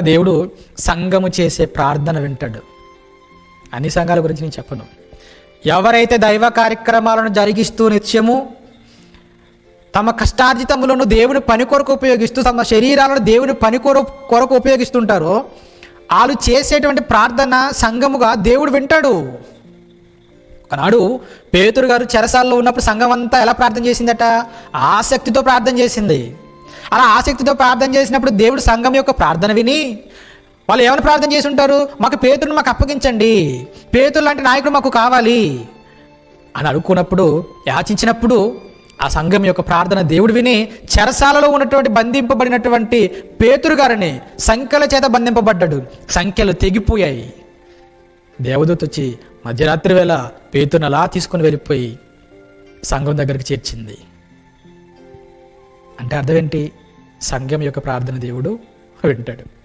దేవుడు సంఘము చేసే ప్రార్థన వింటాడు. అన్ని సంఘాల గురించి నేను చెప్పను. ఎవరైతే దైవ కార్యక్రమాలను జరిగిస్తూ నిత్యము తమ కష్టార్జితములను దేవుని పని కొరకు ఉపయోగిస్తూ తమ శరీరాలను దేవుని పని కొరకు కొరకు ఉపయోగిస్తుంటారో వాళ్ళు చేసేటువంటి ప్రార్థన సంఘముగా దేవుడు వింటాడు. ఒకనాడు పేతురు గారు చెరసాల్లో ఉన్నప్పుడు సంఘం అంతా ఎలా ప్రార్థన చేసిందట? ఆసక్తితో ప్రార్థన చేసింది. అలా ఆసక్తితో ప్రార్థన చేసినప్పుడు దేవుడు సంఘం యొక్క ప్రార్థన విని వాళ్ళు ఏమైనా ప్రార్థన చేసి ఉంటారు మాకు పేతుడిని మాకు అప్పగించండి. పేతురు లాంటి నాయకుడు మాకు కావాలి. అని అడుక్కున్నప్పుడు యాచించినప్పుడు ఆ సంఘం యొక్క ప్రార్థన దేవుడు విని చెరసాలలో ఉన్నటువంటి బంధింపబడినటువంటి పేతురు గారిని సంఖ్యల చేత బంధింపబడ్డాడు. సంఖ్యలు తెగిపోయాయి. దేవదూత వచ్చి మధ్యరాత్రి వేళ పేతుని అలా తీసుకుని వెళ్ళిపోయి సంఘం దగ్గరికి చేర్చింది. అంటే అర్థం ఏంటి సంఘం యొక్క ప్రార్థన దేవుడు వింటాడు.